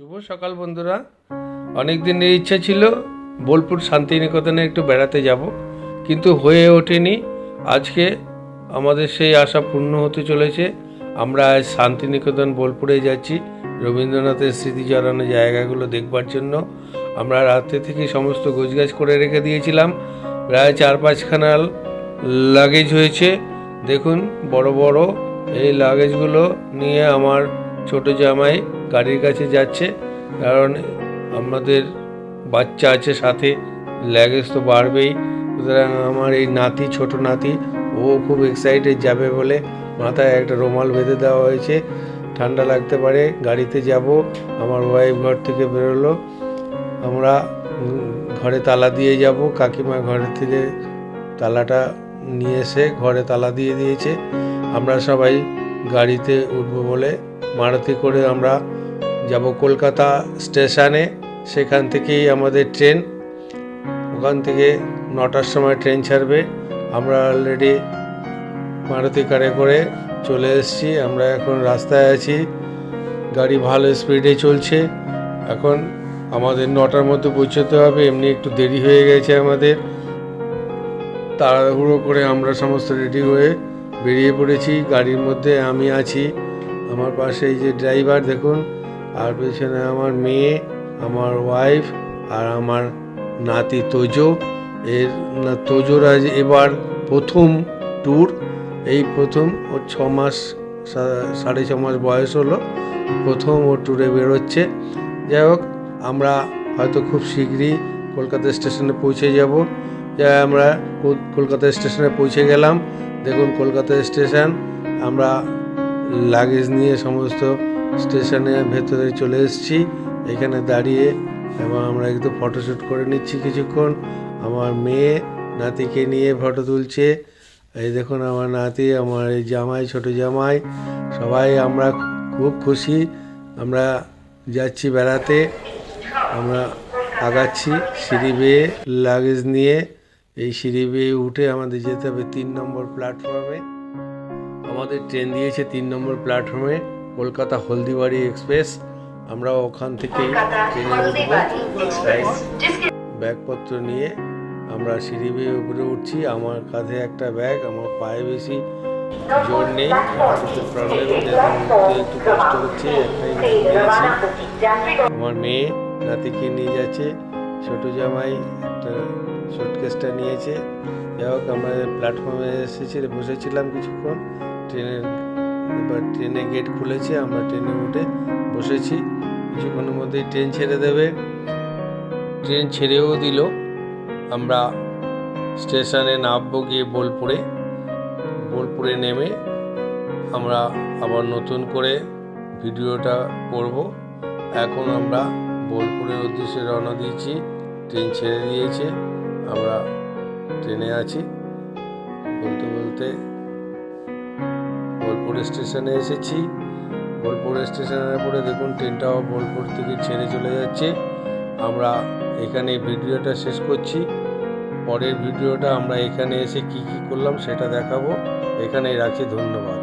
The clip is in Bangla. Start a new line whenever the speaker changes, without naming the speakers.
শুভ সকাল বন্ধুরা। অনেক দিনের ইচ্ছা ছিল বোলপুর শান্তিনিকেতনে একটু বেড়াতে যাব, কিন্তু হয়ে ওঠেনি। আজকে আমাদের সেই আশা পূর্ণ হতে চলেছে। আমরা আজ শান্তিনিকেতন বোলপুরে যাচ্ছি, রবীন্দ্রনাথের স্মৃতি জড়ানো জায়গাগুলো দেখবার জন্য। আমরা রাতে থেকে সমস্ত গোছগাছ করে রেখে দিয়েছিলাম। প্রায় চার পাঁচখানা লাগেজ হয়েছে। দেখুন, বড় বড় এই লাগেজগুলো নিয়ে আমার ছোট জামাই গাড়ির কাছে যাচ্ছে, কারণ আমাদের বাচ্চা আছে সাথে লাগেজ তো বাড়বেই। সুতরাং আমার এই নাতি, ছোট নাতি, ও খুব এক্সাইটেড যাবে বলে মাথায় একটা রুমাল বেঁধে দেওয়া হয়েছে। ঠান্ডা লাগতে পারে, গাড়িতে যাব। আমার ওয়াইফ ঘর থেকে বেরোলো। আমরা ঘরে তালা দিয়ে যাব। কাকিমা ঘর থেকে তালাটা নিয়ে এসে ঘরে তালা দিয়ে দিয়েছে। আমরা সবাই গাড়িতে উঠবো বলে মারুতি করে আমরা যাব কলকাতা স্টেশনে, সেখান থেকেই আমাদের ট্রেন। ওখান থেকে নটার সময় ট্রেন ছাড়বে। আমরা অলরেডি মারুতি কারে করে চলে এসেছি। আমরা এখন রাস্তায় আছি। গাড়ি ভালো স্পিডে চলছে। এখন আমাদের নটার মধ্যে পৌঁছতে হবে। এমনি একটু দেরি হয়ে গেছে আমাদের। তাড়াহুড়ো করে আমরা সমস্ত রেডি হয়ে বেরিয়ে পড়েছি। গাড়ির মধ্যে আমি আছি। আমার পাশে এই যে ড্রাইভার দেখুন আর পেছনে আমার মেয়ে, আমার ওয়াইফ আর আমার নাতি তোজো। এর না, তোজোর আজ এবার প্রথম ট্যুর এই প্রথম ওর ছ মাস সাড়ে ছ মাস বয়স হলো। প্রথম ও ট্যুরে বেরোচ্ছে। যাই হোক, আমরা হয়তো খুব শীঘ্রই কলকাতা স্টেশনে পৌঁছে যাব। যাই আমরা কলকাতা স্টেশনে পৌঁছে গেলাম। দেখুন কলকাতা স্টেশন, আমরা লাগেজ নিয়ে সমস্ত স্টেশনের ভেতরে চলে এসেছি। এখানে দাঁড়িয়ে এবং আমরা একটু ফটোশ্যুট করে নিচ্ছি কিছুক্ষণ। আমার মেয়ে নাতিকে নিয়ে ফটো তুলছে। এই দেখুন আমার নাতি, আমার এই জামাই, ছোট জামাই। সবাই আমরা খুব খুশি। আমরা যাচ্ছি বেড়াতে। আমরা আগাচ্ছি সিঁড়ি বেয়ে লাগেজ নিয়ে। এই সিঁড়ি বেয়ে উঠে আমাদের যেতে হবে তিন নম্বর প্ল্যাটফর্মে আমাদের ট্রেন দিয়েছে তিন নম্বর প্ল্যাটফর্মে কলকাতা হলদিবাড়ি এক্সপ্রেস। আমরা ওখান থেকে ব্যাগপত্র নিয়ে আমরা সিঁড়ি বেয়ে উপরে উঠছি। আমার কাঁধে একটা ব্যাগ আমার পায়ে বেশি জোর নেই। প্রবলেম একটু কষ্ট হচ্ছে একটাই নিয়েছি আমার মেয়ে নাতিকে নিয়ে যাচ্ছে ছোট জামাই একটা সুটকেসটা নিয়েছে। যাই হোক আমরা প্ল্যাটফর্মে এসেছি বসেছিলাম কিছুক্ষণ। ট্রেনের এবার ট্রেনে গেট খুলেছে, আমরা ট্রেনে উঠে বসেছি। কিছুক্ষণের মধ্যেই ট্রেন ছেড়ে দেবে। ট্রেন ছেড়েও দিল। আমরা স্টেশনে নামবো গিয়ে বোলপুরে। বোলপুরে নেমে আমরা আবার নতুন করে ভিডিওটা করব। এখন আমরা বোলপুরের উদ্দেশ্যে রওনা দিয়েছি। ট্রেন ছেড়ে দিয়েছে। আমরা ট্রেনে আছি। বলতে বলতে বোলপুর স্টেশনে এসেছি। বোলপুর স্টেশনের পরে দেখুন ট্রেনটাও বোলপুর থেকে ছেড়ে চলে যাচ্ছে। আমরা এখানে ভিডিওটা শেষ করছি। পরের ভিডিওটা আমরা এখানে এসে কি কি করলাম সেটা দেখাবো। এখানেই রাখি ধন্যবাদ।